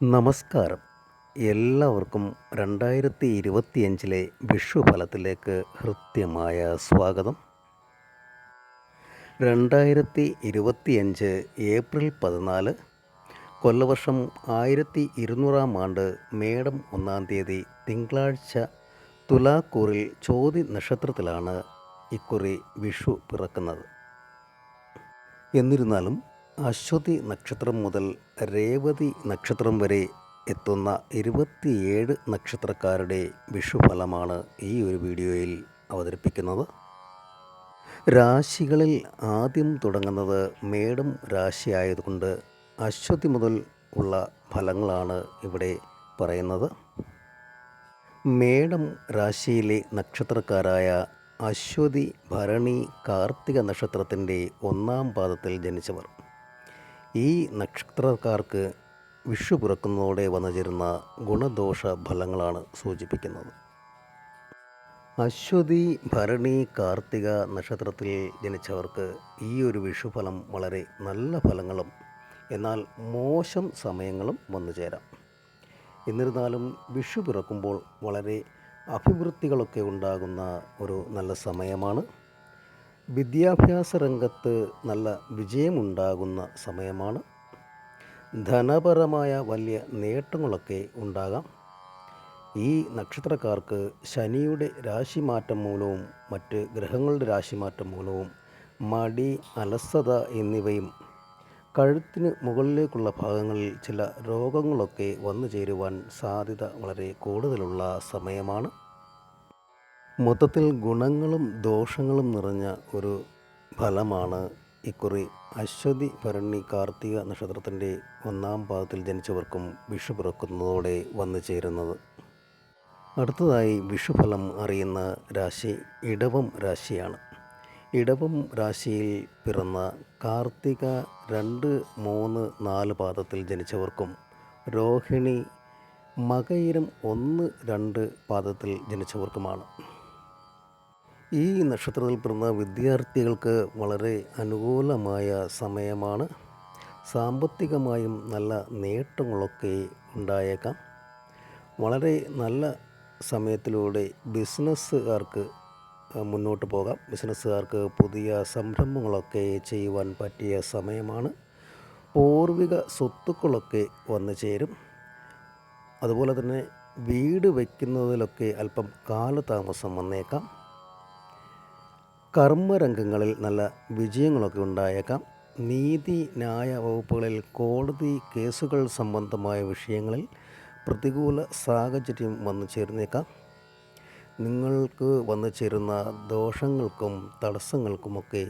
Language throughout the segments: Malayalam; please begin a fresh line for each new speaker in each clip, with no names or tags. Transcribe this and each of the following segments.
നമസ്കാരം. എല്ലാവർക്കും രണ്ടായിരത്തി ഇരുപത്തിയഞ്ചിലെ വിഷുഫലത്തിലേക്ക് ഹൃദ്യമായ സ്വാഗതം. രണ്ടായിരത്തി ഇരുപത്തിയഞ്ച് ഏപ്രിൽ പതിനാല് കൊല്ലവർഷം ആയിരത്തി ഇരുന്നൂറാം ആണ്ട് മേടം ഒന്നാം തീയതി തിങ്കളാഴ്ച തുലാക്കൂറിൽ ചോതി നക്ഷത്രത്തിലാണ് ഇക്കുറി വിഷു പിറക്കുന്നത്. എന്നിരുന്നാലും അശ്വതി നക്ഷത്രം മുതൽ രേവതി നക്ഷത്രം വരെ എത്തുന്ന ഇരുപത്തിയേഴ് നക്ഷത്രക്കാരുടെ വിഷുഫലമാണ് ഈ ഒരു വീഡിയോയിൽ അവതരിപ്പിക്കുന്നത്. രാശികളിൽ ആദ്യം തുടങ്ങുന്നത് മേടം രാശിയായതുകൊണ്ട് അശ്വതി മുതൽ ഉള്ള ഫലങ്ങളാണ് ഇവിടെ പറയുന്നത്. മേടം രാശിയിലെ നക്ഷത്രക്കാരായ അശ്വതി ഭരണി കാർത്തിക നക്ഷത്രത്തിന്റെ ഒന്നാം പാദത്തിൽ ജനിച്ചവർ. ഈ നക്ഷത്രക്കാർക്ക് വിഷു പിറക്കുന്നതോടെ വന്നുചേരുന്ന ഗുണദോഷ ഫലങ്ങളാണ് സൂചിപ്പിക്കുന്നത്. അശ്വതി ഭരണി കാർത്തിക നക്ഷത്രത്തിൽ ജനിച്ചവർക്ക് ഈ ഒരു വിഷുഫലം വളരെ നല്ല ഫലങ്ങളും എന്നാൽ മോശം സമയങ്ങളും വന്നു ചേരാം എന്നിരുന്നാലും വിഷു പിറക്കുമ്പോൾ വളരെ അഭിവൃദ്ധികളൊക്കെ ഉണ്ടാകുന്ന ഒരു നല്ല സമയമാണ്. വിദ്യാഭ്യാസ രംഗത്ത് നല്ല വിജയമുണ്ടാകുന്ന സമയമാണ്. ധനപരമായ വലിയ നേട്ടങ്ങളൊക്കെ ഉണ്ടാകാം. ഈ നക്ഷത്രക്കാർക്ക് ശനിയുടെ രാശിമാറ്റം മൂലവും മറ്റ് ഗ്രഹങ്ങളുടെ രാശിമാറ്റം മൂലവും മടി അലസത എന്നിവയും കഴുത്തിന് മുകളിലേക്കുള്ള ഭാഗങ്ങളിൽ ചില രോഗങ്ങളൊക്കെ വന്നു ചേരുവാൻ സാധ്യത വളരെ കൂടുതലുള്ള സമയമാണ്. മൊത്തത്തിൽ ഗുണങ്ങളും ദോഷങ്ങളും നിറഞ്ഞ ഒരു ഫലമാണ് ഇക്കുറി അശ്വതി ഭരണി കാർത്തിക നക്ഷത്രത്തിന്റെ ഒന്നാം പാദത്തിൽ ജനിച്ചവർക്കും വിഷു പിറക്കുന്നതോടെ വന്നു ചേരുന്നത്. അടുത്തതായി വിഷുഫലം അറിയുന്ന രാശി ഇടവം രാശിയാണ്. ഇടവം രാശിയിൽ പിറന്ന കാർത്തിക രണ്ട് മൂന്ന് നാല് പാദത്തിൽ ജനിച്ചവർക്കും രോഹിണി മകയിരം ഒന്ന് രണ്ട് പാദത്തിൽ ജനിച്ചവർക്കുമാണ്. ഈ നക്ഷത്രത്തിൽ പിറന്ന വിദ്യാർത്ഥികൾക്ക് വളരെ അനുകൂലമായ സമയമാണ്. സാമ്പത്തികമായും നല്ല നേട്ടങ്ങളൊക്കെ ഉണ്ടായേക്കാം. വളരെ നല്ല സമയത്തിലൂടെ ബിസിനസ്സുകാർക്ക് മുന്നോട്ട് പോകാം. ബിസിനസ്സുകാർക്ക് പുതിയ സംരംഭങ്ങളൊക്കെ ചെയ്യുവാൻ പറ്റിയ സമയമാണ്. പൂർവിക സ്വത്തുക്കളൊക്കെ വന്നു ചേരും. അതുപോലെ തന്നെ വീട് വയ്ക്കുന്നതിലൊക്കെ അല്പം കാലതാമസം വന്നേക്കാം. കർമ്മരംഗങ്ങളിൽ നല്ല വിജയങ്ങളൊക്കെ ഉണ്ടായേക്കാം. നീതി ന്യായ വകുപ്പുകളിൽ കോടതി കേസുകൾ സംബന്ധമായ വിഷയങ്ങളിൽ പ്രതികൂല സാഹചര്യം വന്നു ചേർന്നേക്കാം. നിങ്ങൾക്ക് വന്നു ചേരുന്ന ദോഷങ്ങൾക്കും തടസ്സങ്ങൾക്കുമൊക്കെ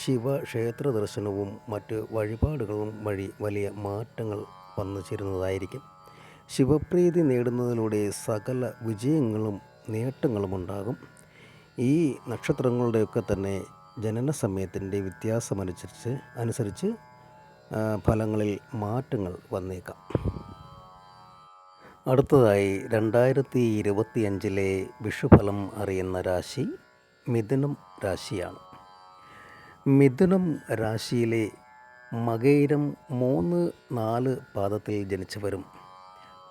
ശിവക്ഷേത്ര ദർശനവും മറ്റ് വഴിപാടുകളും വഴി വലിയ മാറ്റങ്ങൾ വന്നു ചേരുന്നതായിരിക്കും. ശിവപ്രീതി നേടുന്നതിലൂടെ സകല വിജയങ്ങളും നേട്ടങ്ങളും ഉണ്ടാകും ഈ നക്ഷത്രങ്ങളുടെയൊക്കെ തന്നെ ജനന സമയത്തിന്റെ വ്യത്യാസമനുസരിച്ച് അനുസരിച്ച് ഫലങ്ങളിൽ മാറ്റങ്ങൾ വന്നേക്കാം. അടുത്തതായി രണ്ടായിരത്തി ഇരുപത്തി അഞ്ചിലെ വിഷുഫലം അറിയുന്ന രാശി മിഥുനം രാശിയാണ്. മിഥുനം രാശിയിലെ മകയിരം മൂന്ന് നാല് പാദത്തിൽ ജനിച്ചവരും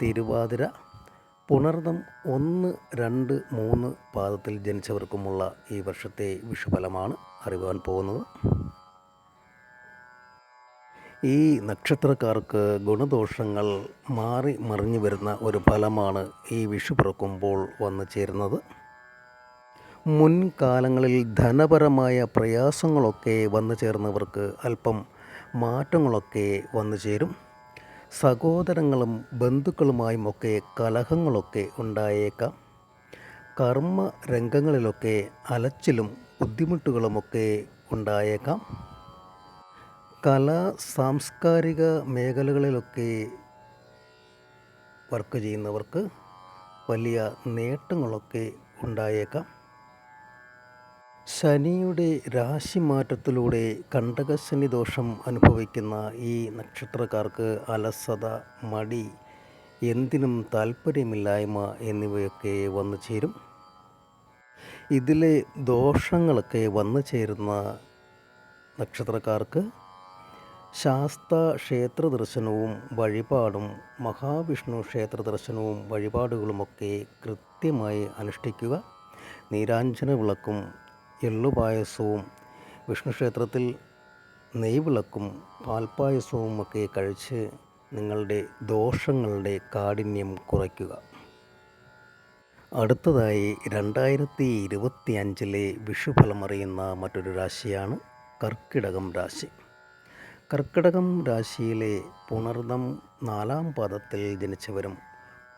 തിരുവാതിര പുണർദം ഒന്ന് രണ്ട് മൂന്ന് പാദത്തിൽ ജനിച്ചവർക്കുമുള്ള ഈ വർഷത്തെ വിഷുഫലമാണ് അറിയുവാൻ പോകുന്നത്. ഈ നക്ഷത്രക്കാർക്ക് ഗുണദോഷങ്ങൾ മാറി മറിഞ്ഞു വരുന്ന ഒരു ഫലമാണ് ഈ വിഷു പിറക്കുമ്പോൾ വന്നു ചേരുന്നത്. മുൻകാലങ്ങളിൽ ധനപരമായ പ്രയാസങ്ങളൊക്കെ വന്നു ചേർന്നവർക്ക് അല്പം മാറ്റങ്ങളൊക്കെ വന്നു ചേരും. സഹോദരങ്ങളും ബന്ധുക്കളുമായുമൊക്കെ കലഹങ്ങളൊക്കെ ഉണ്ടായേക്കാം. കർമ്മ രംഗങ്ങളിലൊക്കെ അലച്ചിലും ബുദ്ധിമുട്ടുകളുമൊക്കെ ഉണ്ടായേക്കാം. കലാ സാംസ്കാരിക മേഖലകളിലൊക്കെ വർക്ക് ചെയ്യുന്നവർക്ക് വലിയ നേട്ടങ്ങളൊക്കെ ഉണ്ടായേക്കാം. ശനിയുടെ രാശിമാറ്റത്തിലൂടെ കണ്ടകശനി ദോഷം അനുഭവിക്കുന്ന ഈ നക്ഷത്രക്കാർക്ക് അലസത മടി എന്തിനും താല്പര്യമില്ലായ്മ എന്നിവയൊക്കെ വന്നു ചേരും. ഇതിലെ ദോഷങ്ങളൊക്കെ വന്നു ചേരുന്ന നക്ഷത്രക്കാർക്ക് ശാസ്ത ക്ഷേത്ര ദർശനവും വഴിപാടും മഹാവിഷ്ണു ക്ഷേത്ര ദർശനവും വഴിപാടുകളുമൊക്കെ കൃത്യമായി അനുഷ്ഠിക്കുക. നീരാഞ്ജന വിളക്കും എള്ളുപായസവും വിഷ്ണു ക്ഷേത്രത്തിൽ നെയ്വിളക്കും പാൽപ്പായസവും ഒക്കെ കഴിച്ച് നിങ്ങളുടെ ദോഷങ്ങളുടെ കാഠിന്യം കുറയ്ക്കുക. അടുത്തതായി രണ്ടായിരത്തി ഇരുപത്തി അഞ്ചിലെ വിഷുഫലം അറിയുന്ന മറ്റൊരു രാശിയാണ് കർക്കിടകം രാശി. കർക്കിടകം രാശിയിലെ പുണർദം നാലാം പാദത്തിൽ ജനിച്ചവരും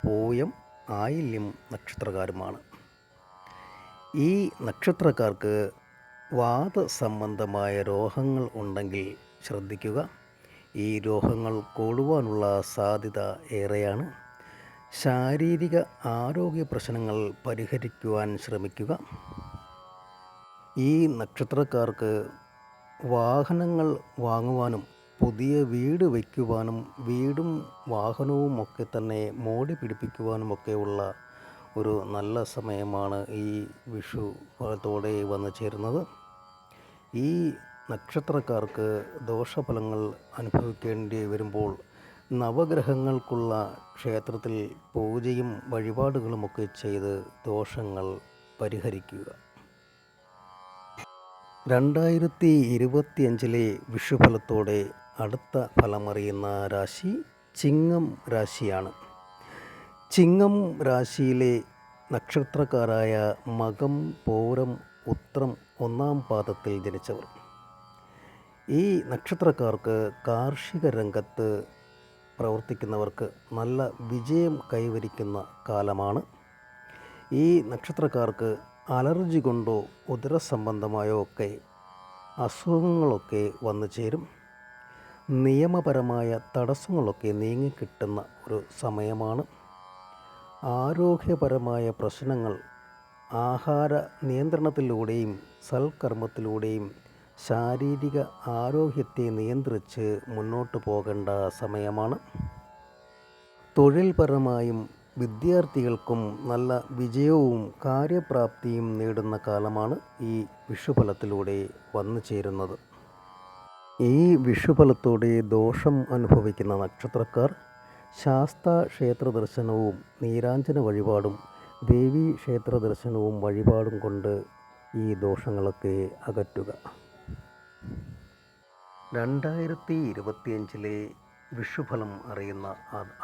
പൂയം ആയില്യം നക്ഷത്രക്കാരുമാണ് ഈ നക്ഷത്രക്കാർക്ക് വാത സംബന്ധമായ രോഗങ്ങൾ ഉണ്ടെങ്കിൽ ശ്രദ്ധിക്കുക. ഈ രോഗങ്ങൾ കൂടുവാനുള്ള സാധ്യത ഏറെയാണ്. ശാരീരിക ആരോഗ്യ പ്രശ്നങ്ങൾ പരിഹരിക്കുവാൻ ശ്രമിക്കുക. ഈ നക്ഷത്രക്കാർക്ക് വാഹനങ്ങൾ വാങ്ങുവാനും പുതിയ വീട് വയ്ക്കുവാനും വീടും വാഹനവും ഒക്കെ തന്നെ മോടി പിടിപ്പിക്കുവാനുമൊക്കെയുള്ള ഒരു നല്ല സമയമാണ് ഈ വിഷു ഫലത്തോടെ വന്നു ചേരുന്നത്. ഈ നക്ഷത്രക്കാർക്ക് ദോഷഫലങ്ങൾ അനുഭവിക്കേണ്ടി വരുമ്പോൾ നവഗ്രഹങ്ങൾക്കുള്ള ക്ഷേത്രത്തിൽ പൂജയും വഴിപാടുകളുമൊക്കെ ചെയ്ത് ദോഷങ്ങൾ പരിഹരിക്കുക. രണ്ടായിരത്തി ഇരുപത്തിയഞ്ചിലെ വിഷുഫലത്തോടെ അടുത്ത ഫലമറിയുന്ന രാശി ചിങ്ങം രാശിയാണ്. ചിങ്ങം രാശിയിലെ നക്ഷത്രക്കാരായ മകം പൂരം ഉത്രം ഒന്നാം പാദത്തിൽ ജനിച്ചവർ. ഈ നക്ഷത്രക്കാർക്ക് കാർഷിക രംഗത്ത് പ്രവർത്തിക്കുന്നവർക്ക് നല്ല വിജയം കൈവരിക്കുന്ന കാലമാണ്. ഈ നക്ഷത്രക്കാർക്ക് അലർജി കൊണ്ടോ ഉദര സംബന്ധമായോ ഒക്കെ അസുഖങ്ങളൊക്കെ വന്നു ചേരും. നിയമപരമായ തടസ്സങ്ങളൊക്കെ നീങ്ങിക്കിട്ടുന്ന ഒരു സമയമാണ്. ആരോഗ്യപരമായ പ്രശ്നങ്ങൾ ആഹാര നിയന്ത്രണത്തിലൂടെയും സൽക്കർമ്മത്തിലൂടെയും ശാരീരിക ആരോഗ്യത്തെ നിയന്ത്രിച്ച് മുന്നോട്ട് പോകേണ്ട സമയമാണ്. തൊഴിൽപരമായും വിദ്യാർത്ഥികൾക്കും നല്ല വിജയവും കാര്യപ്രാപ്തിയും നേടുന്ന കാലമാണ് ഈ വിഷുഫലത്തിലൂടെ വന്നു ചേരുന്നത്. ഈ വിഷുഫലത്തോടെ ദോഷം അനുഭവിക്കുന്ന നക്ഷത്രക്കാർ ശാസ്ത ക്ഷേത്ര ദർശനവും നീരാഞ്ജന വഴിപാടും ദേവീ ക്ഷേത്ര ദർശനവും വഴിപാടും കൊണ്ട് ഈ ദോഷങ്ങളൊക്കെ അകറ്റുക. രണ്ടായിരത്തി ഇരുപത്തിയഞ്ചിലെ വിഷുഫലം അറിയുന്ന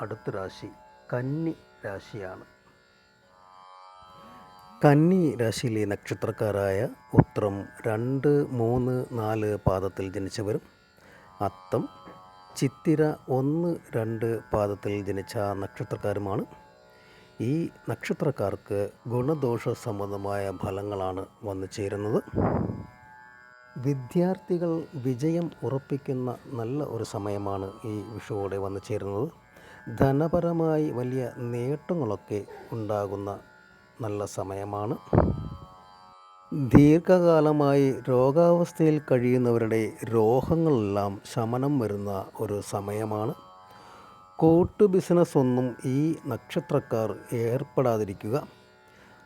അടുത്ത രാശി കന്നി രാശിയാണ്. കന്നി രാശിയിലെ നക്ഷത്രക്കാരായ ഉത്രം രണ്ട് മൂന്ന് നാല് പാദത്തിൽ ജനിച്ചവരും അത്തം ചിത്തിര ഒന്ന് രണ്ട് പാദത്തിൽ ജനിച്ച നക്ഷത്രക്കാരുമാണ്. ഈ നക്ഷത്രക്കാർക്ക് ഗുണദോഷ സംബന്ധമായ ഫലങ്ങളാണ് വന്നു ചേരുന്നത്. വിദ്യാർത്ഥികൾ വിജയം ഉറപ്പിക്കുന്ന നല്ല ഒരു സമയമാണ് ഈ വിഷുവോടെ വന്നു ചേരുന്നത്. ധനപരമായി വലിയ നേട്ടങ്ങളൊക്കെ ഉണ്ടാകുന്ന നല്ല സമയമാണ്. ദീർഘകാലമായി രോഗാവസ്ഥയിൽ കഴിയുന്നവരുടെ രോഗങ്ങളെല്ലാം ശമനം വരുന്ന ഒരു സമയമാണ്. കോട്ട് ബിസിനസ് ഒന്നും ഈ നക്ഷത്രക്കാർ ഏർപ്പെടാതിരിക്കുക.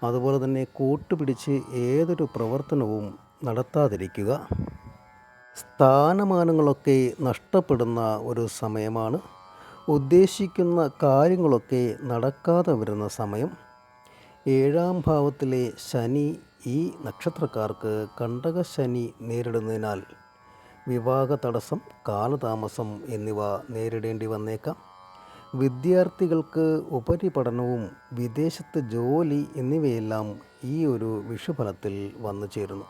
അതുപോലെ തന്നെ കൂട്ടുപിടിച്ച് ഏതൊരു പ്രവർത്തനവും നടത്താതിരിക്കുക. സ്ഥാനമാനങ്ങളൊക്കെ നഷ്ടപ്പെടുന്ന ഒരു സമയമാണ്. ഉദ്ദേശിക്കുന്ന കാര്യങ്ങളൊക്കെ നടക്കാതെ വരുന്ന സമയം. ഏഴാം ഭാവത്തിലെ ശനി ഈ നക്ഷത്രക്കാർക്ക് കണ്ടക ശനി നേരിടുന്നതിനാൽ വിവാഹ തടസ്സം കാലതാമസം എന്നിവ നേരിടേണ്ടി വന്നേക്കാം. വിദ്യാർത്ഥികൾക്ക് ഉപരിപഠനവും വിദേശത്ത് ജോലി എന്നിവയെല്ലാം ഈ ഒരു വിഷുഫലത്തിൽ വന്നു ചേരുന്നു.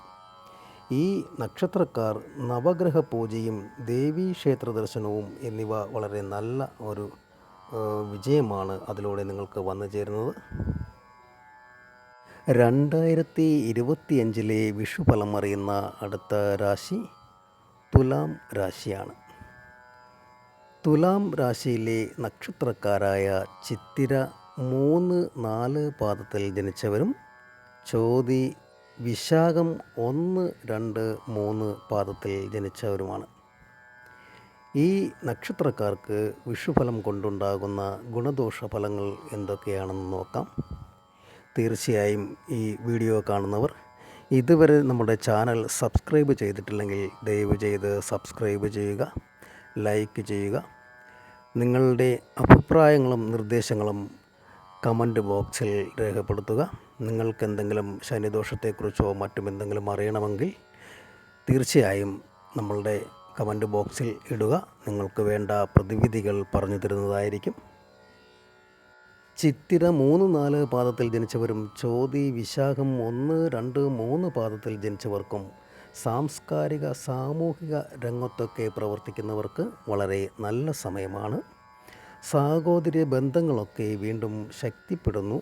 ഈ നക്ഷത്രക്കാർ നവഗ്രഹ പൂജയും ദേവീ ക്ഷേത്ര ദർശനവും എന്നിവ വളരെ നല്ല ഒരു വിജയമാണ് അതിലൂടെ നിങ്ങൾക്ക് വന്നു ചേരുന്നത്. രണ്ടായിരത്തി ഇരുപത്തിയഞ്ചിലെ വിഷുഫലം അറിയുന്ന അടുത്ത രാശി തുലാം രാശിയാണ്. തുലാം രാശിയിലെ നക്ഷത്രക്കാരായ ചിത്തിര മൂന്ന് നാല് പാദത്തിൽ ജനിച്ചവരും ചോതി വിശാഖം ഒന്ന് രണ്ട് മൂന്ന് പാദത്തിൽ ജനിച്ചവരുമാണ്. ഈ നക്ഷത്രക്കാർക്ക് വിഷുഫലം കൊണ്ടുണ്ടാകുന്ന ഗുണദോഷ ഫലങ്ങൾ എന്തൊക്കെയാണെന്ന് നോക്കാം. തീർച്ചയായും ഈ വീഡിയോ കാണുന്നവർ ഇതുവരെ നമ്മുടെ ചാനൽ സബ്സ്ക്രൈബ് ചെയ്തിട്ടില്ലെങ്കിൽ ദയവ് ചെയ്ത് സബ്സ്ക്രൈബ് ചെയ്യുക ലൈക്ക് ചെയ്യുക. നിങ്ങളുടെ അഭിപ്രായങ്ങളും നിർദ്ദേശങ്ങളും കമന്റ് ബോക്സിൽ രേഖപ്പെടുത്തുക. നിങ്ങൾക്ക് എന്തെങ്കിലും ശനിദോഷത്തെക്കുറിച്ചോ മറ്റും എന്തെങ്കിലും അറിയണമെങ്കിൽ തീർച്ചയായും നമ്മളുടെ കമന്റ് ബോക്സിൽ ഇടുക. നിങ്ങൾക്ക് വേണ്ട പ്രതിവിധികൾ പറഞ്ഞു തരുന്നതായിരിക്കും. ചിത്തിര മൂന്ന് നാല് പാദത്തിൽ ജനിച്ചവരും ചോതി വിശാഖം ഒന്ന് രണ്ട് മൂന്ന് പാദത്തിൽ ജനിച്ചവർക്കും സാംസ്കാരിക സാമൂഹിക രംഗത്തൊക്കെ പ്രവർത്തിക്കുന്നവർക്ക് വളരെ നല്ല സമയമാണ്. സാഹോദര്യ ബന്ധങ്ങളൊക്കെ വീണ്ടും ശക്തിപ്പെടുന്നു.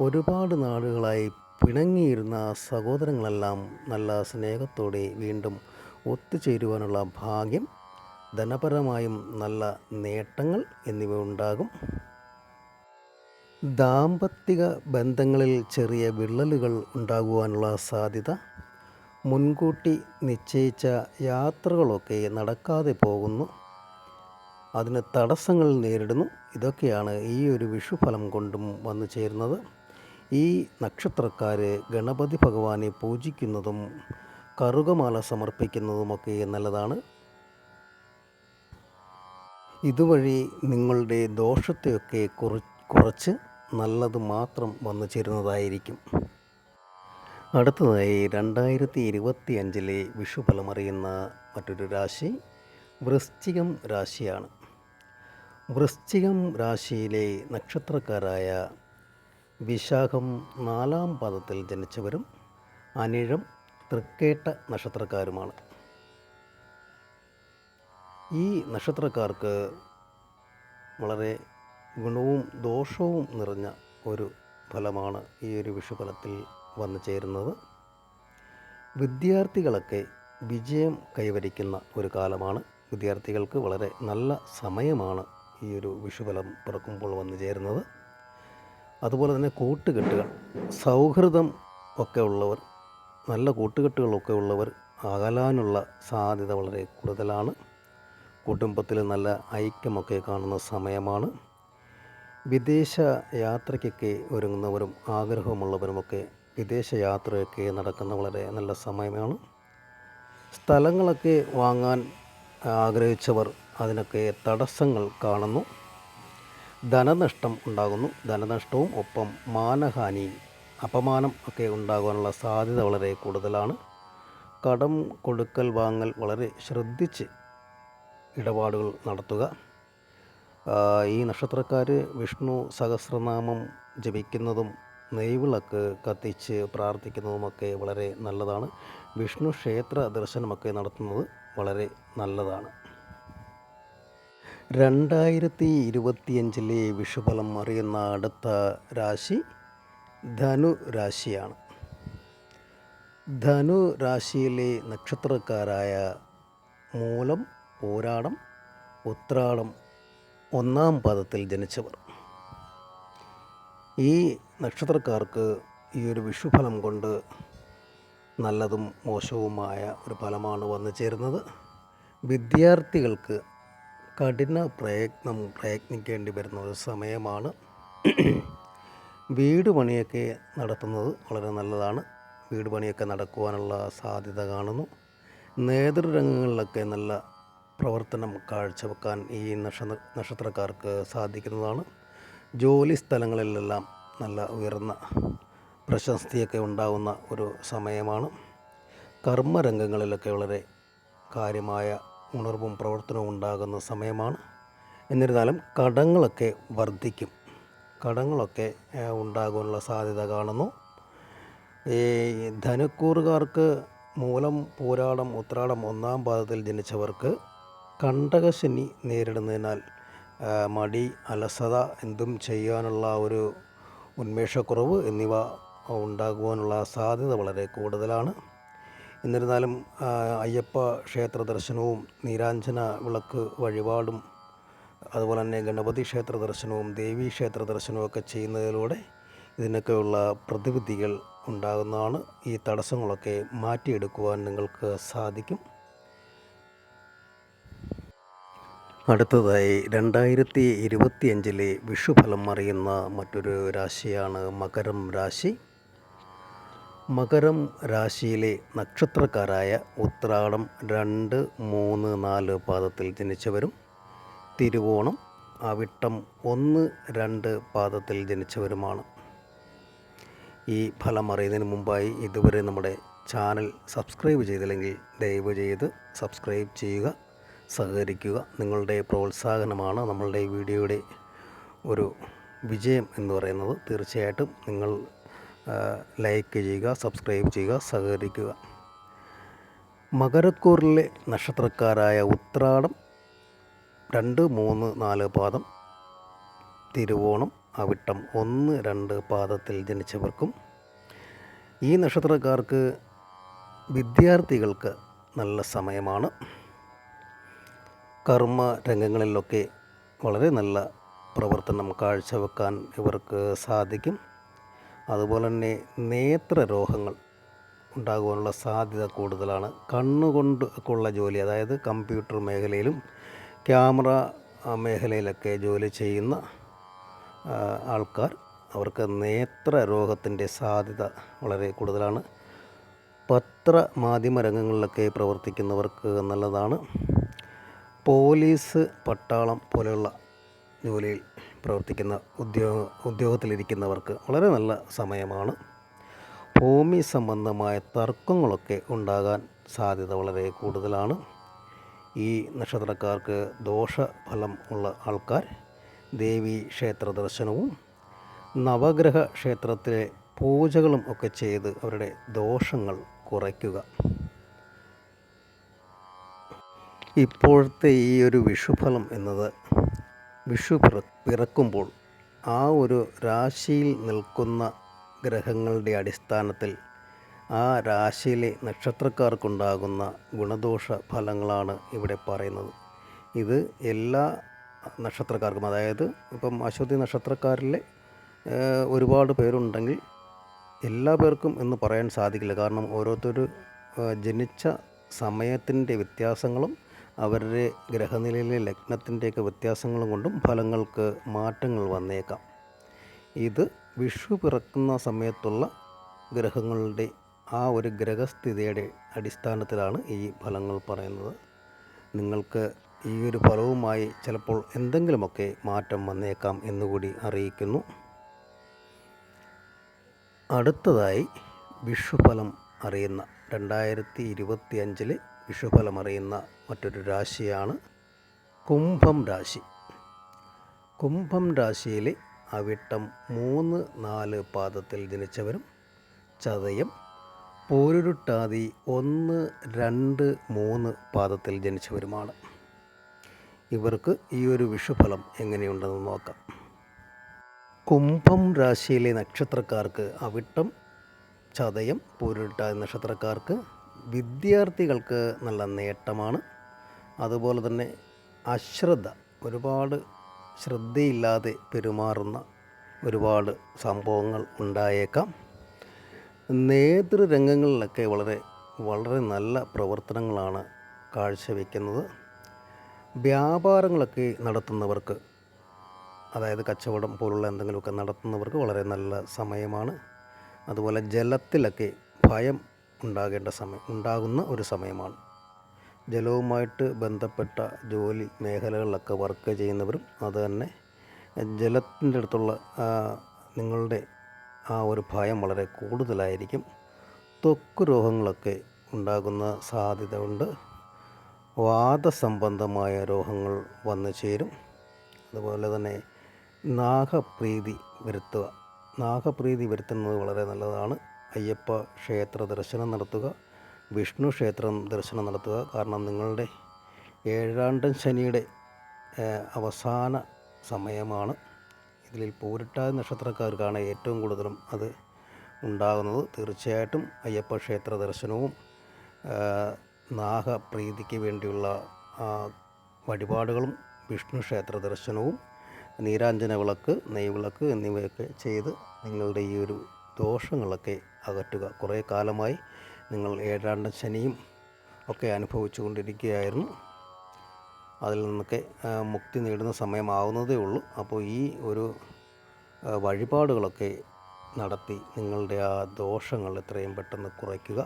ഒരുപാട് നാളുകളായി പിണങ്ങിയിരുന്ന സഹോദരങ്ങളെല്ലാം നല്ല സ്നേഹത്തോടെ വീണ്ടും ഒത്തുചേരുവാനുള്ള ഭാഗ്യം ധനപരമായും നല്ല നേട്ടങ്ങൾ എന്നിവ ഉണ്ടാകും ദാമ്പത്തിക ബന്ധങ്ങളിൽ ചെറിയ വിള്ളലുകൾ ഉണ്ടാകുവാനുള്ള സാധ്യത മുൻകൂട്ടി നിശ്ചയിച്ച യാത്രകളൊക്കെ നടക്കാതെ പോകുന്നു അതിന് തടസ്സങ്ങൾ നേരിടുന്നു. ഇതൊക്കെയാണ് ഈ ഒരു വിഷുഫലം കൊണ്ടും വന്നു ചേരുന്നത്. ഈ നക്ഷത്രക്കാർ ഗണപതി ഭഗവാനെ പൂജിക്കുന്നതും കറുകമാല സമർപ്പിക്കുന്നതുമൊക്കെ നല്ലതാണ്. ഇതുവഴി നിങ്ങളുടെ ദോഷത്തെയൊക്കെ കുറച്ച് നല്ലത് മാത്രം വന്നു ചേരുന്നതായിരിക്കും. അടുത്തതായി രണ്ടായിരത്തി ഇരുപത്തി അഞ്ചിലെ വിഷുഫലമറിയുന്ന മറ്റൊരു രാശി വൃശ്ചികം രാശിയാണ്. വൃശ്ചികം രാശിയിലെ നക്ഷത്രക്കാരായ വിശാഖം നാലാം പാദത്തിൽ ജനിച്ചവരും അനിഴം തൃക്കേട്ട നക്ഷത്രക്കാരുമാണ്. ഈ നക്ഷത്രക്കാർക്ക് വളരെ ഗുണവും ദോഷവും നിറഞ്ഞ ഒരു ഫലമാണ് ഈ ഒരു വിഷുഫലത്തിൽ വന്നു ചേരുന്നത്. വിദ്യാർത്ഥികളൊക്കെ വിജയം കൈവരിക്കുന്ന ഒരു കാലമാണ്. വിദ്യാർത്ഥികൾക്ക് വളരെ നല്ല സമയമാണ് ഈ ഒരു വിഷുഫലം പിറക്കുമ്പോൾ വന്നു ചേരുന്നത്. അതുപോലെ തന്നെ കൂട്ടുകെട്ടുകൾ സൗഹൃദം ഒക്കെ ഉള്ളവർ നല്ല കൂട്ടുകെട്ടുകളൊക്കെ ഉള്ളവർ അകലാനുള്ള സാധ്യത വളരെ കൂടുതലാണ്. കുടുംബത്തിൽ നല്ല ഐക്യമൊക്കെ കാണുന്ന സമയമാണ്. വിദേശ യാത്രയ്ക്കൊക്കെ ഒരുങ്ങുന്നവരും ആഗ്രഹമുള്ളവരുമൊക്കെ വിദേശ യാത്രയൊക്കെ നടക്കുന്ന വളരെ നല്ല സമയമാണ്. സ്ഥലങ്ങളൊക്കെ വാങ്ങാൻ ആഗ്രഹിച്ചവർ അതിനൊക്കെ തടസ്സങ്ങൾ കാണുന്നു. ധനനഷ്ടം ഉണ്ടാകുന്നു. ധനനഷ്ടവും ഒപ്പം മാനഹാനി അപമാനം ഒക്കെ ഉണ്ടാകാനുള്ള സാധ്യത വളരെ കൂടുതലാണ്. കടം കൊടുക്കൽ വാങ്ങൽ വളരെ ശ്രദ്ധിച്ച് ഇടപാടുകൾ നടത്തുക. ഈ നക്ഷത്രക്കാർ വിഷ്ണു സഹസ്രനാമം ജപിക്കുന്നതും നെയ്വിളക്ക് കത്തിച്ച് പ്രാർത്ഥിക്കുന്നതുമൊക്കെ വളരെ നല്ലതാണ്. വിഷ്ണു ക്ഷേത്ര ദർശനമൊക്കെ നടത്തുന്നത് വളരെ നല്ലതാണ്. രണ്ടായിരത്തി ഇരുപത്തിയഞ്ചിലെ വിഷുഫലം അറിയുന്ന അടുത്ത രാശി ധനു രാശിയാണ് ധനു രാശിയിലെ നക്ഷത്രക്കാരായ മൂലം പോരാടം ഉത്രാടം ഒന്നാം പാദത്തിൽ ജനിച്ചവർ. ഈ നക്ഷത്രക്കാർക്ക് ഈ ഒരു വിഷുഫലം കൊണ്ട് നല്ലതും മോശവുമായ ഒരു ഫലമാണ് വന്നു ചേരുന്നത്. വിദ്യാർത്ഥികൾക്ക് കഠിന പ്രയത്നം പ്രയത്നിക്കേണ്ടി വരുന്ന ഒരു സമയമാണ്. വീട് പണിയൊക്കെ നടത്തുന്നത് വളരെ നല്ലതാണ്. വീട് പണിയൊക്കെ നടക്കുവാനുള്ള സാധ്യത കാണുന്നു. നേതൃരംഗങ്ങളിലൊക്കെ നല്ല പ്രവർത്തനം കാഴ്ചവെക്കാൻ ഈ നക്ഷ നക്ഷത്രക്കാർക്ക് സാധിക്കുന്നതാണ്. ജോലി സ്ഥലങ്ങളിലെല്ലാം നല്ല ഉയർന്ന പ്രശസ്തിയൊക്കെ ഉണ്ടാകുന്ന ഒരു സമയമാണ്. കർമ്മരംഗങ്ങളിലൊക്കെ വളരെ കാര്യമായ ഉണർവും പ്രവർത്തനവും ഉണ്ടാകുന്ന സമയമാണ്. എന്നിരുന്നാലും കടങ്ങളൊക്കെ വർദ്ധിക്കും. കടങ്ങളൊക്കെ ഉണ്ടാകാനുള്ള സാധ്യത കാണുന്നു. ഈ ധനുക്കൂറുകാർക്ക് മൂലം പൂരാടം ഉത്രാടം ഒന്നാം പാദത്തിൽ ജനിച്ചവർക്ക് കണ്ടകശനി നേരിടുന്നതിനാൽ മടി അലസത എന്തും ചെയ്യാനുള്ള ഒരു ഉന്മേഷക്കുറവ് എന്നിവ ഉണ്ടാകുവാനുള്ള സാധ്യത വളരെ കൂടുതലാണ്. എന്നിരുന്നാലും അയ്യപ്പ ക്ഷേത്ര ദർശനവും നീരാഞ്ജന വിളക്ക് വഴിപാടും അതുപോലെ തന്നെ ഗണപതി ക്ഷേത്ര ദർശനവും ദേവീ ക്ഷേത്ര ദർശനവും ഒക്കെ ചെയ്യുന്നതിലൂടെ ഇതിനൊക്കെയുള്ള പ്രതിവിധികൾ ഉണ്ടാകുന്നതാണ്. ഈ തടസ്സങ്ങളൊക്കെ മാറ്റിയെടുക്കുവാൻ നിങ്ങൾക്ക് സാധിക്കും. അടുത്തതായി രണ്ടായിരത്തി ഇരുപത്തി അഞ്ചിലെ വിഷുഫലം അറിയുന്ന മറ്റൊരു രാശിയാണ് മകരം രാശിയിലെ നക്ഷത്രക്കാരായ ഉത്രാടം രണ്ട് മൂന്ന് നാല് പാദത്തിൽ ജനിച്ചവരും തിരുവോണം അവിട്ടം ഒന്ന് രണ്ട് പാദത്തിൽ ജനിച്ചവരുമാണ്. ഈ ഫലം അറിയുന്നതിന് മുമ്പായി ഇതുവരെ നമ്മുടെ ചാനൽ സബ്സ്ക്രൈബ് ചെയ്തില്ലെങ്കിൽ ദയവ് ചെയ്ത് സബ്സ്ക്രൈബ് ചെയ്യുക. സഹകരിക്കുക. നിങ്ങളുടെ പ്രോത്സാഹനമാണ് നമ്മളുടെ വീഡിയോയുടെ ഒരു വിജയം എന്ന് പറയുന്നത്. തീർച്ചയായിട്ടും നിങ്ങൾ ലൈക്ക് ചെയ്യുക സബ്സ്ക്രൈബ് ചെയ്യുക സഹകരിക്കുക. മകരക്കൂറിലെ നക്ഷത്രക്കാരായ ഉത്രാടം രണ്ട് മൂന്ന് നാല് പാദം തിരുവോണം അവിട്ടം ഒന്ന് രണ്ട് പാദത്തിൽ ജനിച്ചവർക്കും ഈ നക്ഷത്രക്കാർക്ക് വിദ്യാർത്ഥികൾക്ക് നല്ല സമയമാണ്. കർമ്മ രംഗങ്ങളിലൊക്കെ വളരെ നല്ല പ്രവർത്തനം കാഴ്ചവെക്കാൻ ഇവർക്ക് സാധിക്കും. അതുപോലെ തന്നെ നേത്രരോഗങ്ങൾ ഉണ്ടാകുവാനുള്ള സാധ്യത കൂടുതലാണ്. കണ്ണുകൊണ്ട് ഉള്ള ജോലി അതായത് കമ്പ്യൂട്ടർ മേഖലയിലും ക്യാമറ മേഖലയിലൊക്കെ ജോലി ചെയ്യുന്ന ആൾക്കാർ അവർക്ക് നേത്ര രോഗത്തിന്റെ സാധ്യത വളരെ കൂടുതലാണ്. പത്ര മാധ്യമ രംഗങ്ങളിലൊക്കെ പ്രവർത്തിക്കുന്നവർക്ക് നല്ലതാണ്. പോലീസ് പട്ടാളം പോലെയുള്ള ജോലിയിൽ പ്രവർത്തിക്കുന്ന ഉദ്യോഗ ഉദ്യോഗത്തിലിരിക്കുന്നവർക്ക് വളരെ നല്ല സമയമാണ്. ഭൂമി സംബന്ധമായ തർക്കങ്ങളൊക്കെ ഉണ്ടാകാൻ സാധ്യത വളരെ കൂടുതലാണ്. ഈ നക്ഷത്രക്കാർക്ക് ദോഷഫലം ഉള്ള ആൾക്കാർ ദേവി ക്ഷേത്ര ദർശനവും നവഗ്രഹ ക്ഷേത്രത്തിലെ പൂജകളും ഒക്കെ ചെയ്ത് അവരുടെ ദോഷങ്ങൾ കുറയ്ക്കുക. ഇപ്പോഴത്തെ ഈ ഒരു വിഷുഫലം എന്നത് വിഷു പിറക്കുമ്പോൾ ആ ഒരു രാശിയിൽ നിൽക്കുന്ന ഗ്രഹങ്ങളുടെ അടിസ്ഥാനത്തിൽ ആ രാശിയിലെ നക്ഷത്രക്കാർക്കുണ്ടാകുന്ന ഗുണദോഷ ഫലങ്ങളാണ് ഇവിടെ പറയുന്നത്. ഇത് എല്ലാ നക്ഷത്രക്കാർക്കും അതായത് ഇപ്പം അശ്വതി നക്ഷത്രക്കാരിലെ ഒരുപാട് പേരുണ്ടെങ്കിൽ എല്ലാ പേർക്കും എന്ന് പറയാൻ സാധിക്കില്ല. കാരണം ഓരോരുത്തർ ജനിച്ച സമയത്തിന്റെ വ്യത്യാസങ്ങളും അവരുടെ ഗ്രഹനിലയിലെ ലഗ്നത്തിന്റെയൊക്കെ വ്യത്യാസങ്ങൾ കൊണ്ടും ഫലങ്ങൾക്ക് മാറ്റങ്ങൾ വന്നേക്കാം. ഇത് വിഷു പിറക്കുന്ന സമയത്തുള്ള ഗ്രഹങ്ങളുടെ ആ ഒരു ഗ്രഹസ്ഥിതിയുടെ അടിസ്ഥാനത്തിലാണ് ഈ ഫലങ്ങൾ പറയുന്നത്. നിങ്ങൾക്ക് ഈ ഒരു ഫലവുമായി ചിലപ്പോൾ എന്തെങ്കിലുമൊക്കെ മാറ്റം വന്നേക്കാം എന്നുകൂടി അറിയിക്കുന്നു. അടുത്തതായി വിഷുഫലം അറിയുന്ന രണ്ടായിരത്തി ഇരുപത്തി അഞ്ചിലെ വിഷുഫലം അറിയുന്ന മറ്റൊരു രാശിയാണ് കുംഭം രാശി. കുംഭം രാശിയിലെ അവിട്ടം മൂന്ന് നാല് പാദത്തിൽ ജനിച്ചവരും ചതയം പോരുരുട്ടാതി ഒന്ന് രണ്ട് മൂന്ന് പാദത്തിൽ ജനിച്ചവരുമാണ്. ഇവർക്ക് ഈ ഒരു വിഷുഫലം എങ്ങനെയുണ്ടെന്ന് നോക്കാം. കുംഭം രാശിയിലെ നക്ഷത്രക്കാർക്ക് അവിട്ടം ചതയം പൂരിട്ട നക്ഷത്രക്കാർക്ക് വിദ്യാർത്ഥികൾക്ക് നല്ല നേട്ടമാണ്. അതുപോലെ തന്നെ അശ്രദ്ധ ഒരുപാട് ശ്രദ്ധയില്ലാതെ പെരുമാറുന്ന ഒരുപാട് സംഭവങ്ങൾ ഉണ്ടായേക്കാം. നേതൃരംഗങ്ങളിലൊക്കെ വളരെ വളരെ നല്ല പ്രവർത്തനങ്ങളാണ് കാഴ്ചവെക്കുന്നത്. വ്യാപാരങ്ങളൊക്കെ നടത്തുന്നവർക്ക് അതായത് കച്ചവടം പോലുള്ള എന്തെങ്കിലുമൊക്കെ നടത്തുന്നവർക്ക് വളരെ നല്ല സമയമാണ്. അതുപോലെ ജലത്തിലൊക്കെ ഭയം ഉണ്ടാകേണ്ട സമയം ഉണ്ടാകുന്ന ഒരു സമയമാണ്. ജലവുമായിട്ട് ബന്ധപ്പെട്ട ജോലി മേഖലകളിലൊക്കെ വർക്ക് ചെയ്യുന്നവരും അത് തന്നെ. ജലത്തിന്റെ അടുത്തുള്ള നിങ്ങളുടെ ആ ഒരു ഭയം വളരെ കൂടുതലായിരിക്കും. ത്വക്ക് രോഗങ്ങളൊക്കെ ഉണ്ടാകുന്ന സാധ്യത ഉണ്ട് വാദസംബന്ധമായ രോഗങ്ങൾ വന്നു ചേരും. അതുപോലെ തന്നെ നാഗപ്രീതി വരുത്തുക. നാഗപ്രീതി വരുത്തുന്നത് വളരെ നല്ലതാണ്. അയ്യപ്പ ക്ഷേത്ര ദർശനം നടത്തുക വിഷ്ണു ക്ഷേത്രം ദർശനം നടത്തുക. കാരണം നിങ്ങളുടെ ഏഴാണ്ടൻ ശനിയുടെ അവസാന സമയമാണ്. ഇതിൽ പൂരിട്ടാതി നക്ഷത്രക്കാർക്കാണ് ഏറ്റവും കൂടുതലും അത് ഉണ്ടാകുന്നത്. തീർച്ചയായിട്ടും അയ്യപ്പ ക്ഷേത്ര ദർശനവും നാഗപ്രീതിക്ക് വേണ്ടിയുള്ള വഴിപാടുകളും വിഷ്ണു ക്ഷേത്ര ദർശനവും നീരാഞ്ജന വിളക്ക് നെയ്വിളക്ക് എന്നിവയൊക്കെ ചെയ്ത് നിങ്ങളുടെ ഈ ഒരു ദോഷങ്ങളൊക്കെ അകറ്റുക. കുറേ കാലമായി നിങ്ങൾ ഏഴാണ്ട ശനിയും ഒക്കെ അനുഭവിച്ചു കൊണ്ടിരിക്കുകയായിരുന്നു. അതിൽ നിന്നൊക്കെ മുക്തി നേടുന്ന സമയമാവുന്നതേ ഉള്ളൂ. അപ്പോൾ ഈ ഒരു വഴിപാടുകളൊക്കെ നടത്തി നിങ്ങളുടെ ആ ദോഷങ്ങൾ എത്രയും പെട്ടെന്ന് കുറയ്ക്കുക.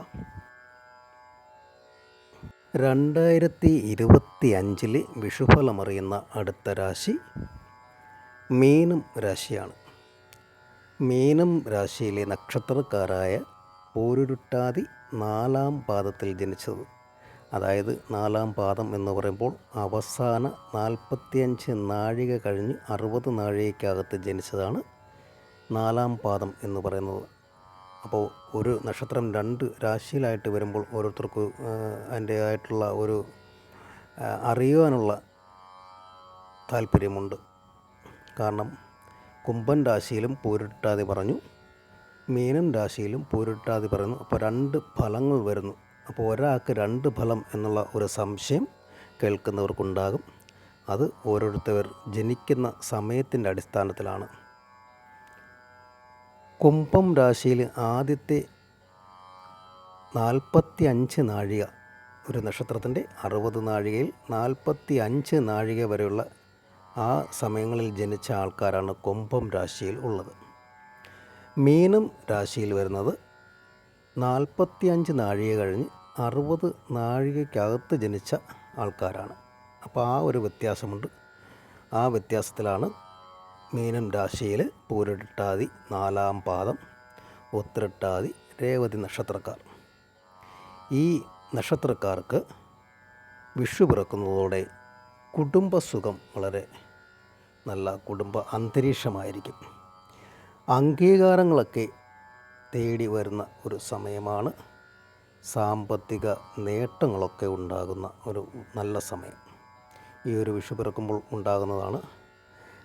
രണ്ടായിരത്തി ഇരുപത്തി അഞ്ചിലെ വിഷുഫലമറിയുന്ന അടുത്ത രാശി മീനം രാശിയാണ്. മീനം രാശിയിലെ നക്ഷത്രക്കാരായ പോരുരുട്ടാതി നാലാം പാദത്തിൽ ജനിച്ചത്. അതായത് നാലാം പാദം എന്ന് പറയുമ്പോൾ അവസാന നാൽപ്പത്തിയഞ്ച് നാഴിക കഴിഞ്ഞ് അറുപത് നാഴികയ്ക്കകത്ത് ജനിച്ചതാണ് നാലാം പാദം എന്ന് പറയുന്നത്. അപ്പോൾ ഒരു നക്ഷത്രം രണ്ട് രാശിയിലായിട്ട് വരുമ്പോൾ ഓരോരുത്തർക്ക് അതിന്റേതായിട്ടുള്ള ഒരു അറിയുവാനുള്ള താല്പര്യമുണ്ട്. കാരണം കുംഭൻ രാശിയിലും പൂരിട്ടാതി പറഞ്ഞു മീനം രാശിയിലും പൂരിട്ടാതി പറയുന്നു. അപ്പോൾ രണ്ട് ഫലങ്ങൾ വരുന്നു. അപ്പോൾ ഒരാൾക്ക് രണ്ട് ഫലം എന്നുള്ള ഒരു സംശയം കേൾക്കുന്നവർക്കുണ്ടാകും. അത് ഓരോരുത്തർ ജനിക്കുന്ന സമയത്തിന്റെ അടിസ്ഥാനത്തിലാണ്. കുംഭം രാശിയിൽ ആദ്യത്തെ നാൽപ്പത്തി അഞ്ച് നാഴിക ഒരു നക്ഷത്രത്തിന്റെ അറുപത് നാഴികയിൽ നാൽപ്പത്തി അഞ്ച് നാഴിക വരെയുള്ള ആ സമയങ്ങളിൽ ജനിച്ച ആൾക്കാരാണ് കൊമ്പം രാശിയിൽ ഉള്ളത്. മീനം രാശിയിൽ വരുന്നത് നാൽപ്പത്തി അഞ്ച് നാഴിക കഴിഞ്ഞ് അറുപത് നാഴികയ്ക്കകത്ത് ജനിച്ച ആൾക്കാരാണ്. അപ്പോൾ ആ ഒരു വ്യത്യാസമുണ്ട്. ആ വ്യത്യാസത്തിലാണ് മീനം രാശിയിൽ പൂരട്ടാതി നാലാം പാദം ഉത്തരട്ടാതി രേവതി നക്ഷത്രക്കാർ. ഈ നക്ഷത്രക്കാർക്ക് വിഷു പിറക്കുന്നതോടെ കുടുംബസുഖം വളരെ നല്ല കുടുംബ അന്തരീക്ഷമായിരിക്കും. അംഗീകാരങ്ങളൊക്കെ തേടി വരുന്ന ഒരു സമയമാണ്. സാമ്പത്തിക നേട്ടങ്ങളൊക്കെ ഉണ്ടാകുന്ന ഒരു നല്ല സമയം. ഈ ഒരു വിഷു പിറക്കുമ്പോൾ ഉണ്ടാകുന്നതാണ്.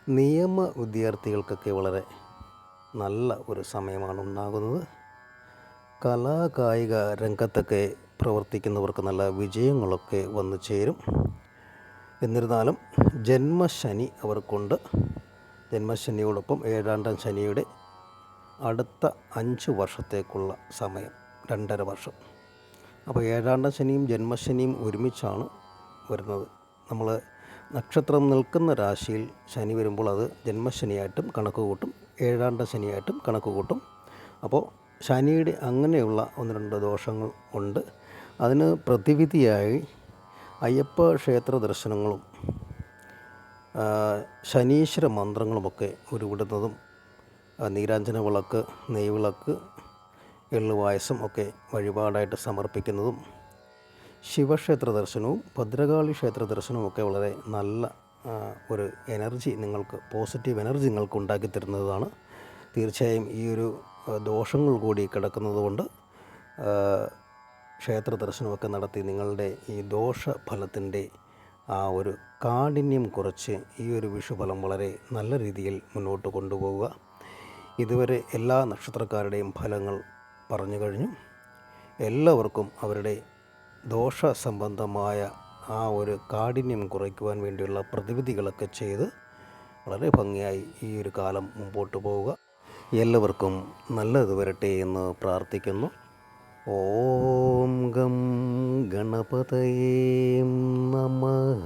നിയമ വിദ്യാർത്ഥികൾക്കൊക്കെ വളരെ നല്ല ഒരു സമയമാണ് ഉണ്ടാകുന്നത്. കലാകായിക രംഗത്തൊക്കെ പ്രവർത്തിക്കുന്നവർക്ക് നല്ല വിജയങ്ങളൊക്കെ വന്നു ചേരും. എന്നിരുന്നാലും ജന്മശനി അവർക്കുണ്ട്. ജന്മശനിയോടൊപ്പം ഏഴാണ്ടം ശനിയുടെ അടുത്ത അഞ്ച് വർഷത്തേക്കുള്ള സമയം രണ്ടര വർഷം. അപ്പോൾ ഏഴാണ്ടം ശനിയും ജന്മശനിയും ഒരുമിച്ചാണ് വരുന്നത്. നമ്മൾ നക്ഷത്രം നിൽക്കുന്ന രാശിയിൽ ശനി വരുമ്പോൾ അത് ജന്മശനിയായിട്ടും കണക്ക് കൂട്ടും ഏഴാണ്ട ശനിയായിട്ടും കണക്ക് കൂട്ടും അപ്പോൾ ശനിയുടെ അങ്ങനെയുള്ള ഒന്ന് രണ്ട് ദോഷങ്ങൾ ഉണ്ട്. അതിന് പ്രതിവിധിയായി അയ്യപ്പ ക്ഷേത്ര ദർശനങ്ങളും ശനീശ്വര മന്ത്രങ്ങളുമൊക്കെ ഉരുവിടുന്നതും നീരാഞ്ജന വിളക്ക് നെയ്വിളക്ക് എള്ളുപായസം ഒക്കെ വഴിപാടായിട്ട് സമർപ്പിക്കുന്നതും ശിവക്ഷേത്ര ദർശനവും ഭദ്രകാളി ക്ഷേത്ര ദർശനവും ഒക്കെ വളരെ നല്ല ഒരു എനർജി നിങ്ങൾക്ക് പോസിറ്റീവ് എനർജി നിങ്ങൾക്ക് ഉണ്ടാക്കി തരുന്നതാണ്. തീർച്ചയായും ഈ ഒരു ദോഷങ്ങൾ കൂടി കിടക്കുന്നത് കൊണ്ട് ക്ഷേത്ര ദർശനമൊക്കെ നടത്തി നിങ്ങളുടെ ഈ ദോഷഫലത്തിന്റെ ആ ഒരു കാഠിന്യം കുറച്ച് ഈ ഒരു വിഷുഫലം വളരെ നല്ല രീതിയിൽ മുന്നോട്ട് കൊണ്ടുപോവുക. ഇതുവരെ എല്ലാ നക്ഷത്രക്കാരുടെയും ഫലങ്ങൾ പറഞ്ഞു കഴിഞ്ഞു. എല്ലാവർക്കും അവരുടെ ദോഷ സംബന്ധമായ ആ ഒരു കാഠിന്യം കുറയ്ക്കുവാൻ വേണ്ടിയുള്ള പ്രതിവിധികളൊക്കെ ചെയ്ത് വളരെ ഭംഗിയായി ഈ ഒരു കാലം മുമ്പോട്ട് പോവുക. എല്ലാവർക്കും നല്ലത് വരട്ടെ എന്ന് പ്രാർത്ഥിക്കുന്നു. ഓം ഗം ഗണപതയേ നമഃ.